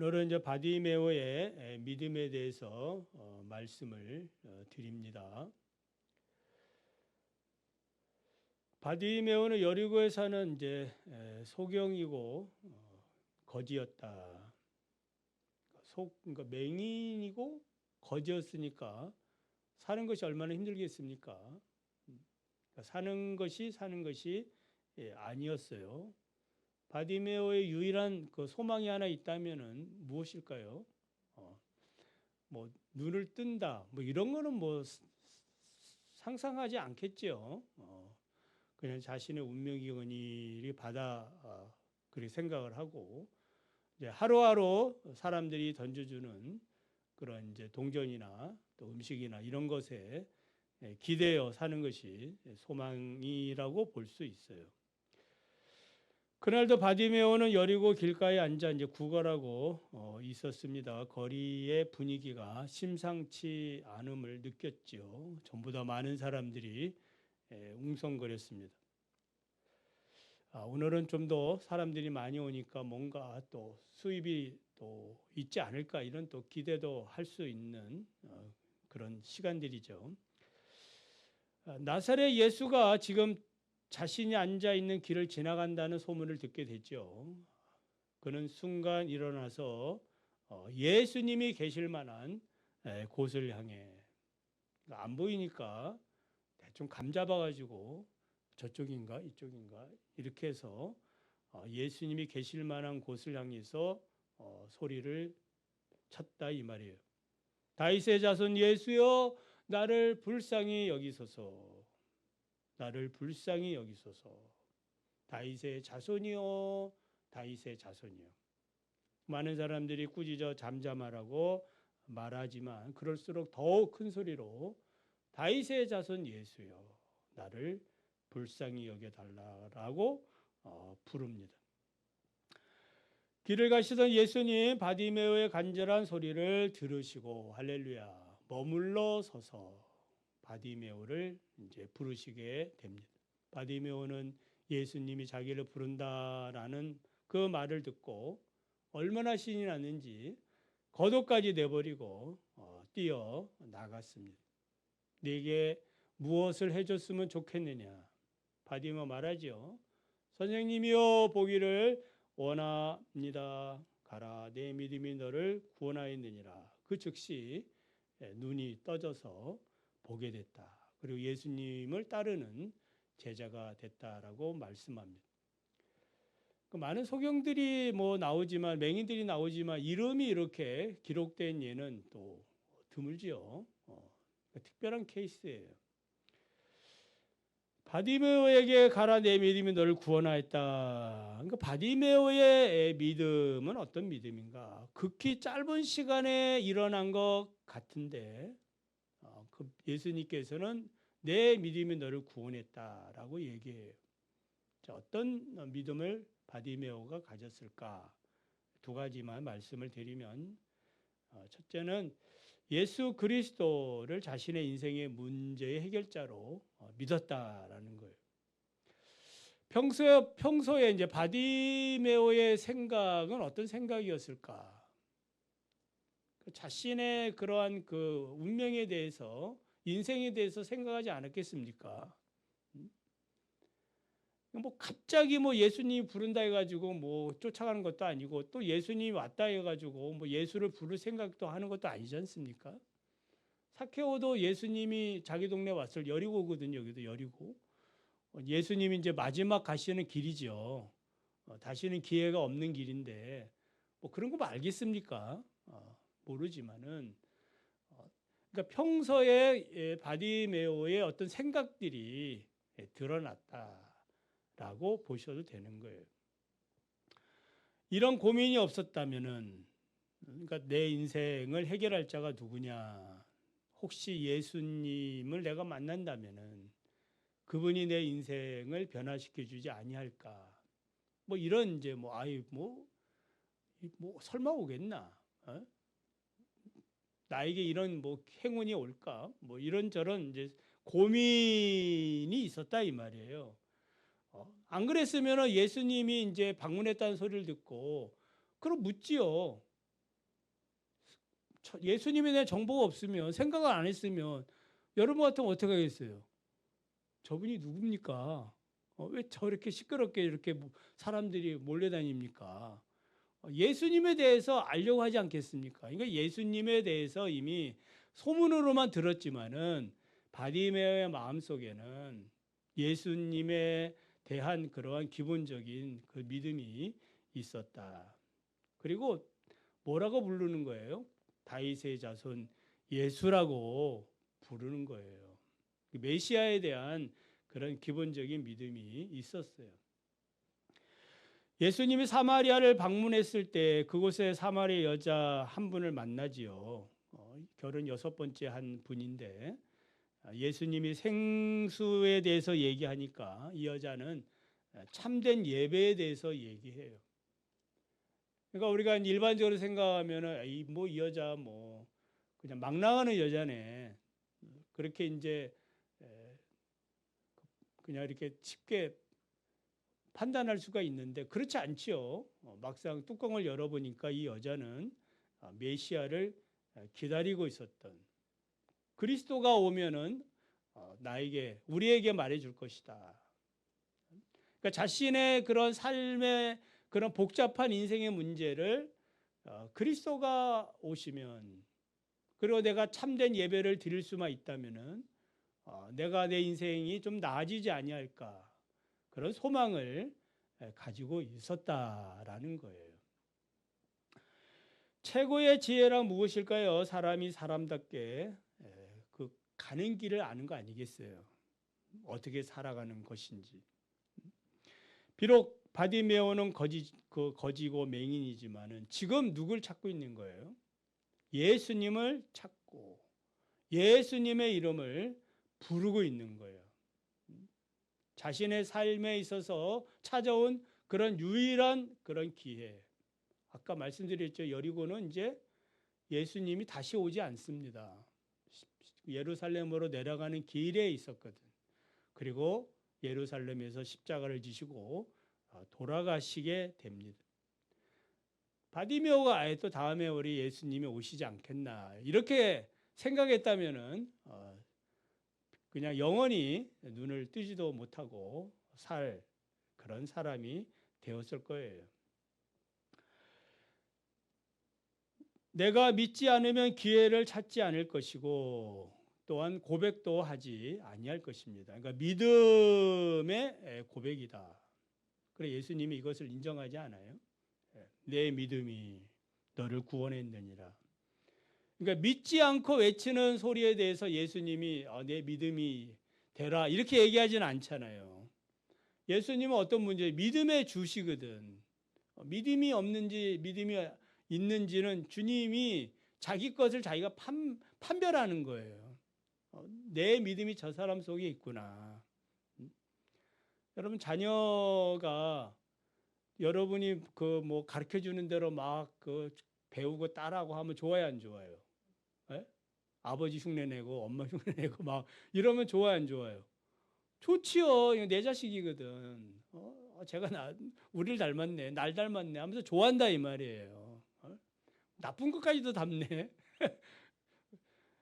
오늘은 이제 바디메오의 믿음에 대해서 어, 말씀을 어, 드립니다. 바디메오는 여리고에 사는 이제 에, 소경이고 어, 거지였다. 속 그러니까 맹인이고 거지였으니까 사는 것이 얼마나 힘들겠습니까? 그러니까 사는 것이 사는 것이 예, 아니었어요. 바디메오의 유일한 그 소망이 하나 있다면은 무엇일까요? 어, 뭐 눈을 뜬다, 뭐 이런 거는 뭐 스- 상상하지 않겠죠. 어, 그냥 자신의 운명이 거니 받아 어, 그렇게 생각을 하고 이제 하루하루 사람들이 던져주는 그런 이제 동전이나 또 음식이나 이런 것에 예, 기대어 사는 것이 소망이라고 볼 수 있어요. 그날도 바디메오는 여리고 길가에 앉아 이제 구걸하고 어, 있었습니다. 거리의 분위기가 심상치 않음을 느꼈지요. 전부 다 많은 사람들이 예, 웅성거렸습니다. 아, 오늘은 좀 더 사람들이 많이 오니까 뭔가 또 수입이 또 있지 않을까 이런 또 기대도 할 수 있는 어, 그런 시간들이죠. 아, 나사렛 예수가 지금 자신이 앉아 있는 길을 지나간다는 소문을 듣게 됐죠. 그는 순간 일어나서 어, 예수님이 계실 만한 에, 곳을 향해 그러니까 안 보이니까 대충 감 잡아가지고 저쪽인가 이쪽인가 이렇게 해서 어, 예수님이 계실 만한 곳을 향해서 어, 소리를 쳤다 이 말이에요. 다윗의 자손 예수여 나를 불쌍히 여기소서. 나를 불쌍히 여기소서. 다윗의 자손이요, 다윗의 자손이요. 많은 사람들이 꾸짖어 잠잠하라고 말하지만 그럴수록 더욱 큰 소리로 다윗의 자손 예수여, 나를 불쌍히 여겨 달라라고 어, 부릅니다. 길을 가시던 예수님 바디메오의 간절한 소리를 들으시고 할렐루야 머물러 서서 바디메오를 이제 부르시게 됩니다. 바디메오는 예수님이 자기를 부른다라는 그 말을 듣고 얼마나 신이 났는지 겉옷까지 내버리고 어, 뛰어 나갔습니다. 네게 무엇을 해줬으면 좋겠느냐? 바디메오 말하죠. 선생님이여 보기를 원합니다. 가라 내 믿음이 너를 구원하였느니라. 그 즉시 예, 눈이 떠져서 보게 됐다. 그리고 예수님을 따르는 제자가 됐다라고 말씀합니다. 그 많은 소경들이 뭐 나오지만 맹인들이 나오지만 이름이 이렇게 기록된 예는 또 드물지요. 어, 특별한 케이스예요. 바디메오에게 가라 내 믿음이 너를 구원하였다. 그러니까 바디메오의 믿음은 어떤 믿음인가? 극히 짧은 시간에 일어난 것 같은데 어, 그 예수님께서는 내 믿음이 너를 구원했다라고 얘기해요. 자, 어떤 믿음을 바디메오가 가졌을까? 두 가지만 말씀을 드리면 어, 첫째는 예수 그리스도를 자신의 인생의 문제의 해결자로 어, 믿었다라는 거예요. 평소에 평소에 이제 바디메오의 생각은 어떤 생각이었을까? 그 자신의 그러한 그 운명에 대해서 인생에 대해서 생각하지 않았겠습니까? 음? 뭐 갑자기 뭐 예수님이 부른다 해가지고 뭐 쫓아가는 것도 아니고 또 예수님이 왔다 해가지고 뭐 예수를 부를 생각도 하는 것도 아니지 않습니까? 사케오도 예수님이 자기 동네 왔을 여리고거든요. 여기도 여리고. 어, 예수님이 이제 마지막 가시는 길이죠. 어, 다시는 기회가 없는 길인데 뭐 그런 거 알겠습니까? 어, 모르지만은 어, 그러니까 평소에 예, 바디메오의 어떤 생각들이 예, 드러났다라고 보셔도 되는 거예요. 이런 고민이 없었다면은 그러니까 내 인생을 해결할 자가 누구냐? 혹시 예수님을 내가 만난다면은 그분이 내 인생을 변화시켜 주지 아니할까? 뭐 이런 이제 뭐 아이 뭐, 뭐 설마 오겠나? 어? 나에게 이런 뭐 행운이 올까? 뭐 이런 저런 이제 고민이 있었다 이 말이에요. 어, 안 그랬으면 예수님이 이제 방문했다는 소리를 듣고 그럼 묻지요. 저- 예수님에 대한 정보가 없으면 생각을 안 했으면 여러분 같으면 어떻게 하겠어요? 저분이 누굽니까? 어, 왜 저렇게 시끄럽게 이렇게 뭐- 사람들이 몰려다닙니까? 어, 예수님에 대해서 알려고 하지 않겠습니까? 그러니까 예수님에 대해서 이미 소문으로만 들었지만은 바디메어의 마음 속에는 예수님에 대한 그러한 기본적인 그 믿음이 있었다. 그리고 뭐라고 부르는 거예요? 다윗의 자손 예수라고 부르는 거예요. 메시아에 대한 그런 기본적인 믿음이 있었어요. 예수님이 사마리아를 방문했을 때 그곳에 사마리아 여자 한 분을 만나지요. 어, 결혼 여섯 번째 한 분인데 아, 예수님이 생수에 대해서 얘기하니까 이 여자는 참된 예배에 대해서 얘기해요. 그러니까 우리가 일반적으로 생각하면은 이 뭐 이 여자 뭐 그냥 막 나가는 여자네. 그렇게 이제 에, 그냥 이렇게 쉽게 판단할 수가 있는데 그렇지 않지요. 어, 막상 뚜껑을 열어보니까 이 여자는 아, 메시아를 기다리고 있었던 그리스도가 오면은 어, 나에게 우리에게 말해줄 것이다. 그러니까 자신의 그런 삶의 그런 복잡한 인생의 문제를 어, 그리스도가 오시면 그리고 내가 참된 예배를 드릴 수만 있다면은 어, 내가 내 인생이 좀 나아지지 아니할까 그런 소망을 에, 가지고 있었다라는 거예요. 최고의 지혜란 무엇일까요? 사람이 사람답게 에, 그 가는 길을 아는 거 아니겠어요? 어떻게 살아가는 것인지. 비록 바디메오는 거지 그 거지고 맹인이지만은 지금 누굴 찾고 있는 거예요? 예수님을 찾고 예수님의 이름을 부르고 있는 거예요. 자신의 삶에 있어서 찾아온 그런 유일한 그런 기회. 아까 말씀드렸죠. 여리고는 이제 예수님이 다시 오지 않습니다. 예루살렘으로 내려가는 길에 있었거든. 그리고 예루살렘에서 십자가를 지시고 어, 돌아가시게 됩니다. 바디메오가 아예 또 다음에 우리 예수님이 오시지 않겠나 이렇게 생각했다면은 어, 그냥 영원히 눈을 뜨지도 못하고 살 그런 사람이 되었을 거예요. 내가 믿지 않으면 기회를 찾지 않을 것이고 또한 고백도 하지 아니할 것입니다. 그러니까 믿음의 고백이다. 그래 예수님이 이것을 인정하지 않아요? 내 믿음이 너를 구원했느니라. 그러니까 믿지 않고 외치는 소리에 대해서 예수님이 어, 내 믿음이 되라 이렇게 얘기하지는 않잖아요. 예수님은 어떤 문제? 믿음의 주시거든. 어, 믿음이 없는지 믿음이 있는지는 주님이 자기 것을 자기가 판, 판별하는 거예요. 어, 내 믿음이 저 사람 속에 있구나. 음? 여러분 자녀가 여러분이 그 뭐 가르쳐 주는 대로 막 그 배우고 따라하고 하면 좋아요 안 좋아요? 에? 아버지 흉내 내고 엄마 흉내 내고 막 이러면 좋아요 안 좋아요? 좋지요. 이거 내 자식이거든. 어, 제가 나 우리를 닮았네, 날 닮았네 하면서 좋아한다 이 말이에요. 어? 나쁜 것까지도 닮네.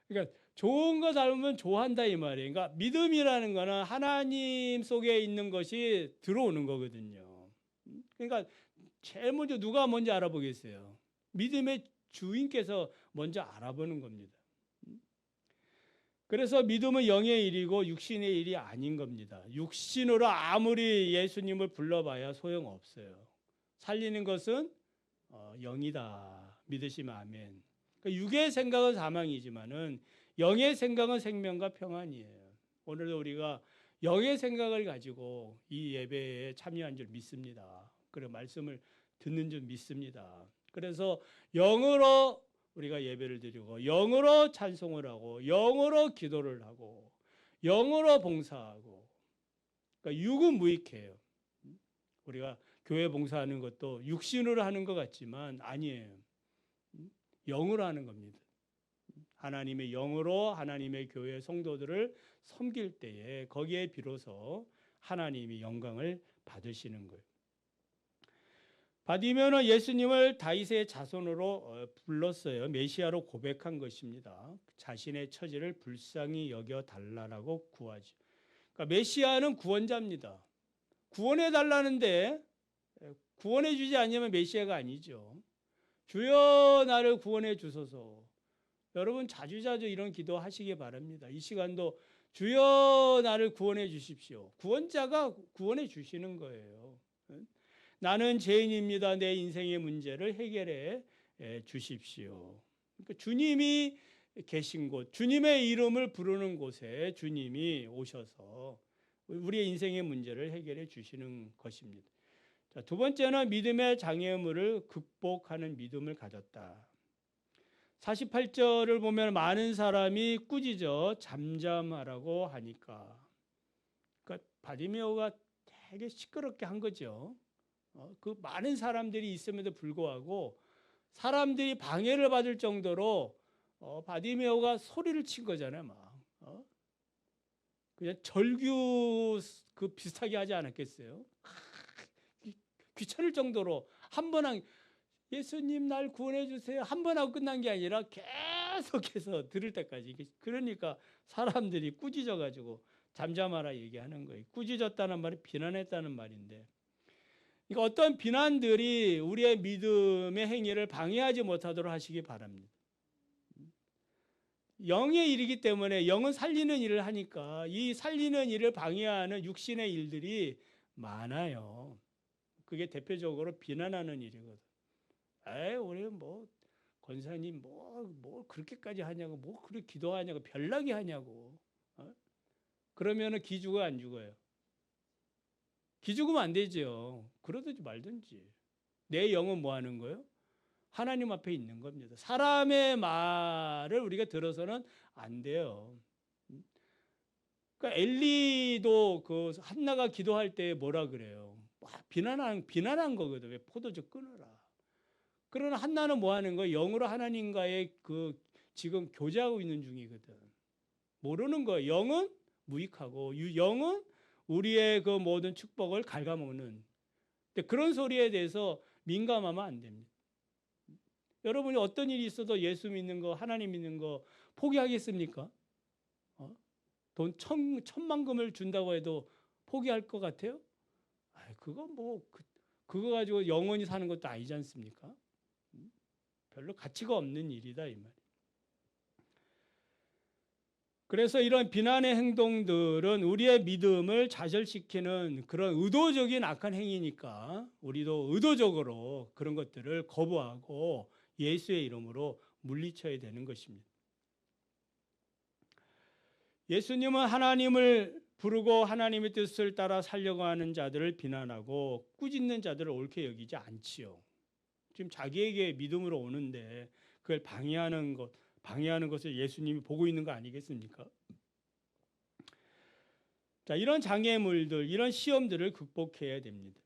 그러니까 좋은 거 닮으면 좋아한다 이 말이에요. 그러니까 믿음이라는 거는 하나님 속에 있는 것이 들어오는 거거든요. 그러니까 제일 먼저 누가 먼저 알아보겠어요? 믿음의 주인께서 먼저 알아보는 겁니다. 그래서 믿음은 영의 일이고 육신의 일이 아닌 겁니다. 육신으로 아무리 예수님을 불러봐야 소용없어요. 살리는 것은 어, 영이다. 믿으시면 아멘. 그러니까 육의 생각은 사망이지만은 영의 생각은 생명과 평안이에요. 오늘도 우리가 영의 생각을 가지고 이 예배에 참여한 줄 믿습니다. 그리고 말씀을 듣는 줄 믿습니다. 그래서 영으로 우리가 예배를 드리고 영으로 찬송을 하고 영으로 기도를 하고 영으로 봉사하고 그러니까 육은 무익해요. 우리가 교회 봉사하는 것도 육신으로 하는 것 같지만 아니에요. 영으로 하는 겁니다. 하나님의 영으로 하나님의 교회 성도들을 섬길 때에 거기에 비로소 하나님이 영광을 받으시는 거예요. 바디메오는 예수님을 다윗의 자손으로 어, 불렀어요. 메시아로 고백한 것입니다. 자신의 처지를 불쌍히 여겨 달라라고 구하죠. 그러니까 메시아는 구원자입니다. 구원해 달라는데 구원해 주지 않으면 메시아가 아니죠. 주여 나를 구원해 주소서. 여러분 자주자주 이런 기도 하시기 바랍니다. 이 시간도 주여 나를 구원해 주십시오. 구원자가 구원해 주시는 거예요. 나는 죄인입니다. 내 인생의 문제를 해결해 예, 주십시오. 그러니까 주님이 계신 곳, 주님의 이름을 부르는 곳에 주님이 오셔서 우리의 인생의 문제를 해결해 주시는 것입니다. 자, 두 번째는 믿음의 장애물을 극복하는 믿음을 가졌다. 48절을 보면 많은 사람이 꾸짖어 잠잠하라고 하니까 그러니까 바디메오가 되게 시끄럽게 한 거죠. 어, 그 많은 사람들이 있음에도 불구하고 사람들이 방해를 받을 정도로 어, 바디메오가 소리를 친 거잖아요, 막. 어? 그냥 절규 그 비슷하게 하지 않았겠어요? 귀찮을 정도로 한 번 한 예수님 날 구원해 주세요 한 번 하고 끝난 게 아니라 계속해서 들을 때까지 그러니까 사람들이 꾸짖어 가지고 잠잠하라 얘기하는 거예요. 꾸짖었다는 말이 비난했다는 말인데 그러니까 어떤 비난들이 우리의 믿음의 행위를 방해하지 못하도록 하시기 바랍니다. 영의 일이기 때문에 영은 살리는 일을 하니까 이 살리는 일을 방해하는 육신의 일들이 많아요. 그게 대표적으로 비난하는 일이거든. 에이, 우리 뭐 권사님 뭐, 뭐 그렇게까지 하냐고, 뭐 그렇게 기도하냐고, 별나게 하냐고. 어? 그러면은 기 죽어 안 죽어요? 기 죽으면 안 되죠. 그러든지 말든지. 내 영은 뭐 하는 거예요? 하나님 앞에 있는 겁니다. 사람의 말을 우리가 들어서는 안 돼요. 그러니까 엘리도 그 한나가 기도할 때 뭐라 그래요? 비난한 비난한 거거든. 왜 포도주 끊어라. 그러나 한나는 뭐 하는 거예요? 영으로 하나님과의 그 지금 교제하고 있는 중이거든. 모르는 거예요. 영은 무익하고 영은 우리의 그 모든 축복을 갉아먹는. 그런 소리에 대해서 민감하면 안 됩니다. 여러분이 어떤 일이 있어도 예수 믿는 거, 하나님 믿는 거 포기하겠습니까? 어? 돈 천, 천만금을 준다고 해도 포기할 것 같아요? 아, 그거 뭐 그, 그거 가지고 영원히 사는 것도 아니지 않습니까? 음? 별로 가치가 없는 일이다 이 말. 그래서 이런 비난의 행동들은 우리의 믿음을 좌절시키는 그런 의도적인 악한 행위니까 우리도 의도적으로 그런 것들을 거부하고 예수의 이름으로 물리쳐야 되는 것입니다. 예수님은 하나님을 부르고 하나님의 뜻을 따라 살려고 하는 자들을 비난하고 꾸짖는 자들을 옳게 여기지 않지요. 지금 자기에게 믿음으로 오는데 그걸 방해하는 것, 방해하는 것을 예수님이 보고 있는 거 아니겠습니까? 자, 이런 장애물들, 이런 시험들을 극복해야 됩니다.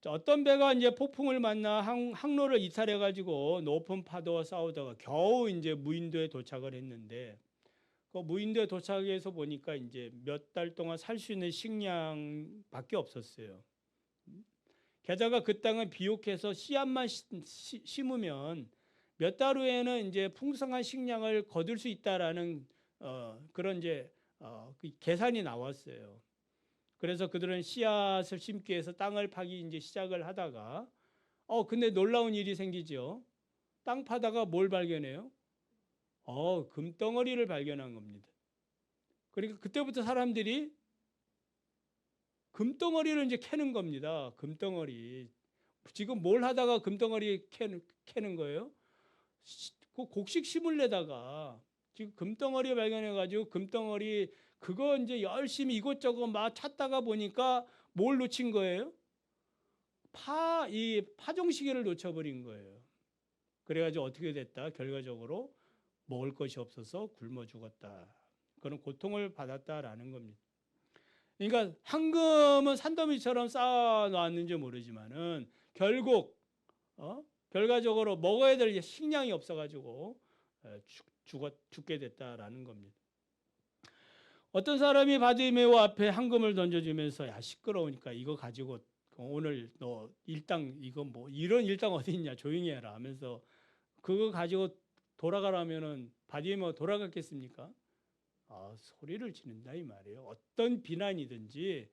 자, 어떤 배가 이제 폭풍을 만나 항, 항로를 이탈해 가지고 높은 파도와 싸우다가 겨우 이제 무인도에 도착을 했는데 그 무인도에 도착해서 보니까 이제 몇 달 동안 살 수 있는 식량밖에 없었어요. 게다가 그 땅은 비옥해서 씨앗만 심으면 몇 달 후에는 이제 풍성한 식량을 거둘 수 있다라는 어, 그런 이제 어, 그 계산이 나왔어요. 그래서 그들은 씨앗을 심기 위해서 땅을 파기 이제 시작을 하다가 어 근데 놀라운 일이 생기죠. 땅 파다가 뭘 발견해요? 어 금덩어리를 발견한 겁니다. 그러니까 그때부터 사람들이 금덩어리를 이제 캐는 겁니다. 금덩어리. 지금 뭘 하다가 금덩어리 캐는, 캐는 거예요? 그 곡식 심을래다가 지금 금덩어리 발견해가지고 금덩어리 그거 이제 열심히 이것저것 막 찾다가 보니까 뭘 놓친 거예요? 파, 이 파종시계를 놓쳐버린 거예요. 그래가지고 어떻게 됐다? 결과적으로 먹을 것이 없어서 굶어 죽었다. 그런 고통을 받았다라는 겁니다. 그러니까 황금은 산더미처럼 쌓아놨는지 모르지만은 결국 어? 결과적으로 먹어야 될 식량이 없어가지고 죽, 죽었, 죽게 됐다라는 겁니다. 어떤 사람이 바디메오 앞에 황금을 던져주면서 야 시끄러우니까 이거 가지고 오늘 너 일당 이거 뭐 이런 일당 어디 있냐 조용히 해라 하면서 그거 가지고 돌아가라면은 바디메오 돌아갔겠습니까? 아, 소리를 지른다 이 말이에요. 어떤 비난이든지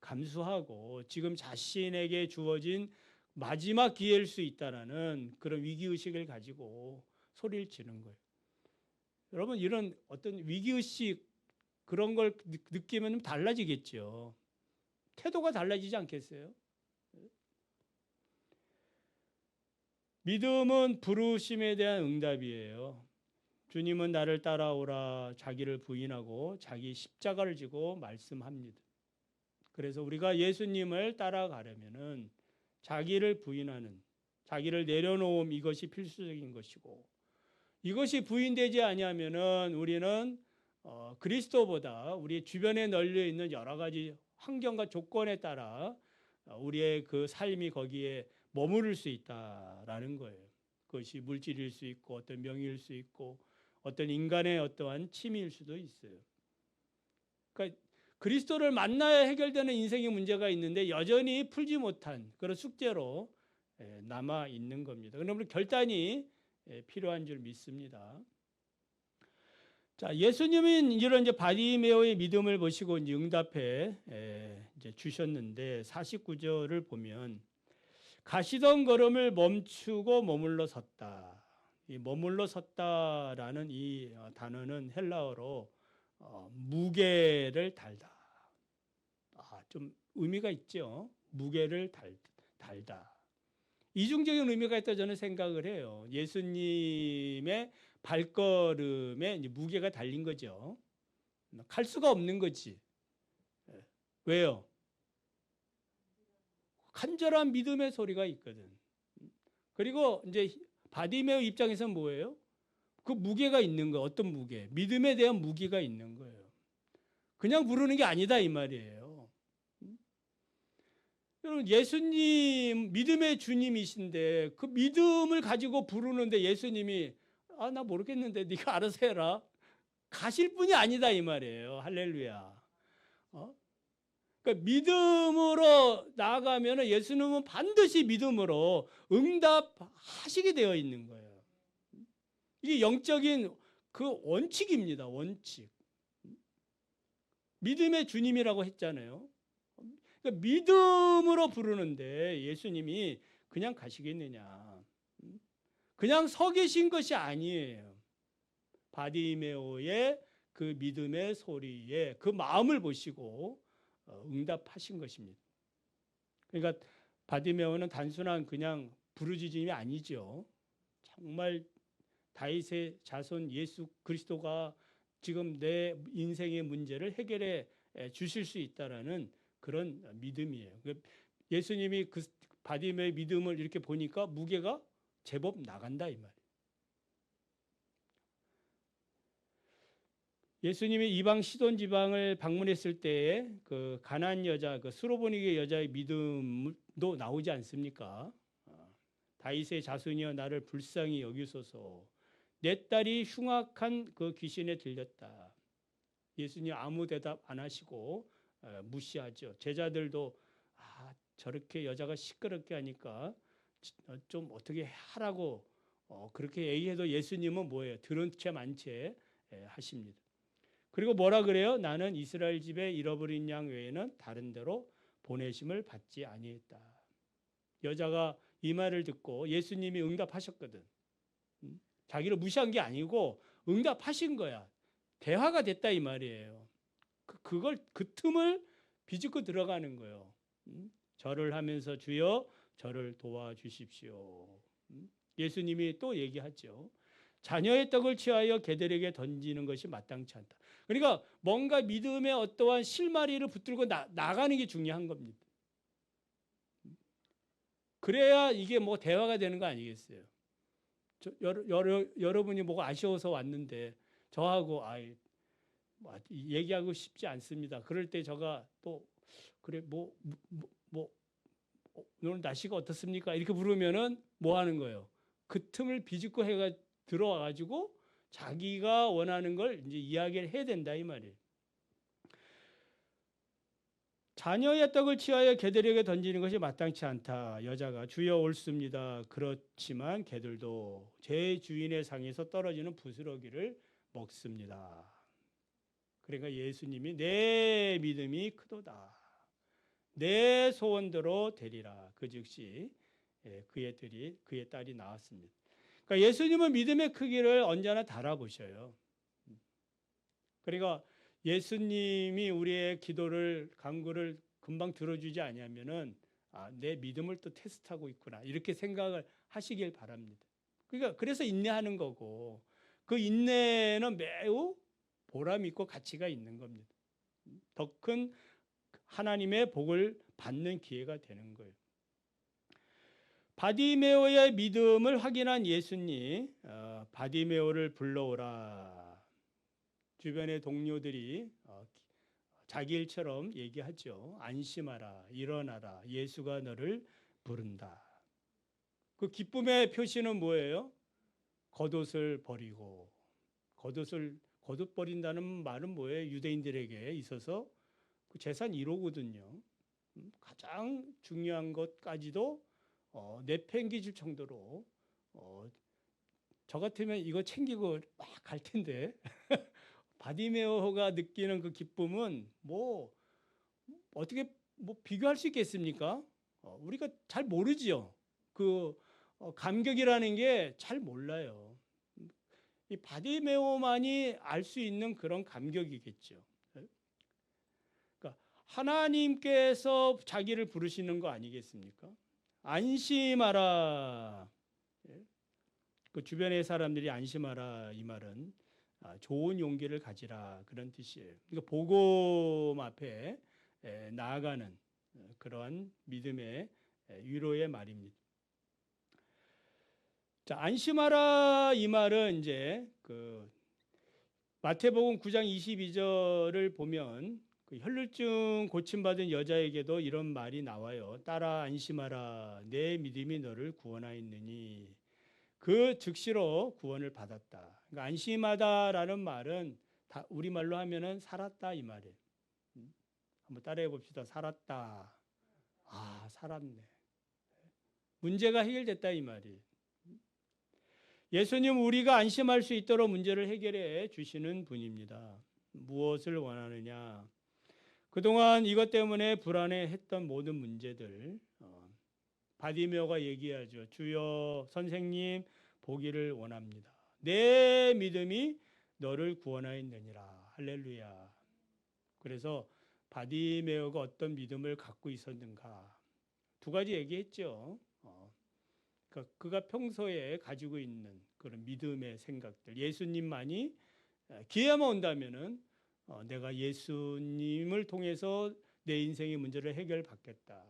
감수하고 지금 자신에게 주어진 마지막 기회일 수 있다라는 그런 위기 의식을 가지고 소리를 지는 거예요. 여러분 이런 어떤 위기 의식 그런 걸 느- 느끼면 달라지겠죠. 태도가 달라지지 않겠어요? 믿음은 부르심에 대한 응답이에요. 주님은 나를 따라오라 자기를 부인하고 자기 십자가를 지고 말씀합니다. 그래서 우리가 예수님을 따라가려면은 자기를 부인하는 자기를 내려놓음 이것이 필수적인 것이고 이것이 부인되지 아니하면은 우리는 어, 그리스도보다 우리 주변에 널려 있는 여러 가지 환경과 조건에 따라 어, 우리의 그 삶이 거기에 머무를 수 있다라는 거예요. 그것이 물질일 수 있고 어떤 명예일 수 있고 어떤 인간의 어떠한 취미일 수도 있어요. 그러니까 그리스도를 만나야 해결되는 인생의 문제가 있는데 여전히 풀지 못한 그런 숙제로 예, 남아 있는 겁니다. 그러므로 결단이 예, 필요한 줄 믿습니다. 자, 예수님은 이런 이제 바디메오의 믿음을 보시고 이제 응답해 예, 이제 주셨는데 49절을 보면 가시던 걸음을 멈추고 머물러 섰다. 이 머물러 섰다라는 이 어, 단어는 헬라어로 어, 무게를 달다. 아, 좀 의미가 있죠. 무게를 달, 달다. 이중적인 의미가 있다 저는 생각을 해요. 예수님의 발걸음에 무게가 달린 거죠. 갈 수가 없는 거지. 예. 왜요? 간절한 믿음의 소리가 있거든. 그리고 이제 바디메오 입장에서는 뭐예요? 그 무게가 있는 거 어떤 무게? 믿음에 대한 무게가 있는 거예요. 그냥 부르는 게 아니다 이 말이에요. 여러분 예수님 믿음의 주님이신데 그 믿음을 가지고 부르는데 예수님이 아 나 모르겠는데 네가 알아서 해라 가실 분이 아니다 이 말이에요. 할렐루야. 어? 그러니까 믿음으로 나아가면 예수님은 반드시 믿음으로 응답하시게 되어 있는 거예요. 이게 영적인 그 원칙입니다. 원칙. 믿음의 주님이라고 했잖아요. 그러니까 믿음으로 부르는데 예수님이 그냥 가시겠느냐. 그냥 서 계신 것이 아니에요. 바디메오의 그 믿음의 소리에 그 마음을 보시고 어, 응답하신 것입니다. 그러니까 바디메오는 단순한 그냥 부르짖음이 아니죠. 정말 다윗의 자손 예수 그리스도가 지금 내 인생의 문제를 해결해 주실 수 있다라는 그런 믿음이에요. 예수님이 그 바디메의 믿음을 이렇게 보니까 무게가 제법 나간다 이 말이에요. 예수님이 이방 시돈 지방을 방문했을 때에 그 가난 여자 그 수로보니게 여자의 믿음도 나오지 않습니까? 아, 다윗의 자손이여 나를 불쌍히 여기소서. 내 딸이 흉악한 그 귀신에 들렸다. 예수님 아무 대답 안 하시고 어, 무시하죠. 제자들도 아, 저렇게 여자가 시끄럽게 하니까 어, 좀 어떻게 하라고 어, 그렇게 얘기해도 예수님은 뭐예요? 들은 채 만 채 하십니다. 그리고 뭐라 그래요? 나는 이스라엘 집에 잃어버린 양 외에는 다른 데로 보내심을 받지 아니했다. 여자가 이 말을 듣고 예수님이 응답하셨거든. 음? 자기를 무시한 게 아니고 응답하신 거야. 대화가 됐다 이 말이에요. 그, 그걸 그 틈을 비집고 들어가는 거예요. 음? 절을 하면서 주여 저를 도와주십시오. 음? 예수님이 또 얘기하죠. 자녀의 떡을 취하여 개들에게 던지는 것이 마땅치 않다. 그러니까 뭔가 믿음의 어떠한 실마리를 붙들고 나, 나가는 게 중요한 겁니다. 그래야 이게 뭐 대화가 되는 거 아니겠어요? 저, 여러, 여러, 여러분이 뭐가 아쉬워서 왔는데 저하고 아이 뭐, 얘기하고 싶지 않습니다. 그럴 때 저가 또 그래 뭐뭐 뭐, 뭐, 오늘 날씨가 어떻습니까? 이렇게 부르면은 뭐 하는 거예요? 그 틈을 비집고 해가 들어와 가지고 자기가 원하는 걸 이제 이야기를 해야 된다 이 말이에요. 자녀의 떡을 취하여 개들에게 던지는 것이 마땅치 않다. 여자가 주여 옳습니다. 그렇지만 개들도 제 주인의 상에서 떨어지는 부스러기를 먹습니다. 그러니까 예수님이 내 믿음이 크도다. 내 소원대로 되리라. 그 즉시 예, 그의 들이 그의 딸이 나왔습니다. 그러니까 예수님은 믿음의 크기를 언제나 달아보셔요. 그러니까 예수님이 우리의 기도를 간구를 금방 들어주지 아니하면은 아, 내 믿음을 또 테스트하고 있구나 이렇게 생각을 하시길 바랍니다. 그러니까 그래서 인내하는 거고 그 인내는 매우 보람 있고 가치가 있는 겁니다. 더 큰 하나님의 복을 받는 기회가 되는 거예요. 바디메오의 믿음을 확인한 예수님, 어, 바디메오를 불러오라. 주변의 동료들이 어, 자기 일처럼 얘기하죠. 안심하라, 일어나라. 예수가 너를 부른다. 그 기쁨의 표시는 뭐예요? 겉옷을 버리고 겉옷을 겉옷 버린다는 말은 뭐예요? 유대인들에게 있어서 그 재산 1호거든요. 음, 가장 중요한 것까지도 어, 내팽개칠 정도로 어, 저 같으면 이거 챙기고 막 갈 텐데 바디메오가 느끼는 그 기쁨은 뭐 어떻게 뭐 비교할 수 있겠습니까? 어, 우리가 잘 모르지요. 그 어, 감격이라는 게 잘 몰라요. 이 바디메오만이 알 수 있는 그런 감격이겠죠. 그러니까 하나님께서 자기를 부르시는 거 아니겠습니까? 안심하라. 예? 그 주변의 사람들이 안심하라 이 말은 아, 좋은 용기를 가지라 그런 뜻이에요. 그러니까 복음 앞에 에, 나아가는 어, 그러한 믿음의 에, 위로의 말입니다. 자, 안심하라 이 말은 이제 그 마태복음 9장 22절을 보면 그 혈루증 고침받은 여자에게도 이런 말이 나와요. 따라 안심하라. 내 믿음이 너를 구원하였느니 그 즉시로 구원을 받았다. 그러니까 안심하다라는 말은 다 우리 말로 하면은 살았다 이 말이에요. 음? 한번 따라해 봅시다. 살았다. 아, 살았네. 문제가 해결됐다 이 말이. 예수님 우리가 안심할 수 있도록 문제를 해결해 주시는 분입니다. 무엇을 원하느냐? 그동안 이것 때문에 불안해했던 모든 문제들 어, 바디메오가 얘기하죠. 주여 선생님 보기를 원합니다. 내 믿음이 너를 구원하였느니라. 할렐루야. 그래서 바디메오가 어떤 믿음을 갖고 있었는가 두 가지 얘기했죠. 어, 그, 그가 평소에 가지고 있는 그런 믿음의 생각들 예수님만이 기회만 온다면은 어, 내가 예수님을 통해서 내 인생의 문제를 해결받겠다.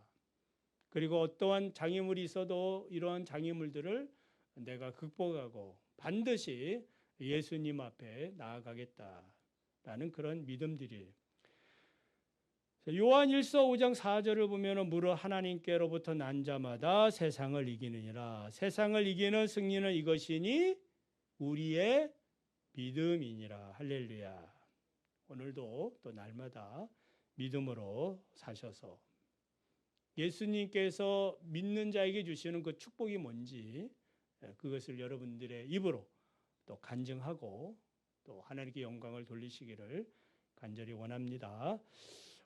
그리고 어떠한 장애물이 있어도 이러한 장애물들을 내가 극복하고 반드시 예수님 앞에 나아가겠다라는 그런 믿음들이 요한 1서 5장 4절을 보면 무릇 하나님께로부터 난 자마다 세상을 이기느니라. 세상을 이기는 승리는 이것이니 우리의 믿음이니라. 할렐루야. 오늘도 또 날마다 믿음으로 사셔서 예수님께서 믿는 자에게 주시는 그 축복이 뭔지 예, 그것을 여러분들의 입으로 또 간증하고 또 하나님께 영광을 돌리시기를 간절히 원합니다.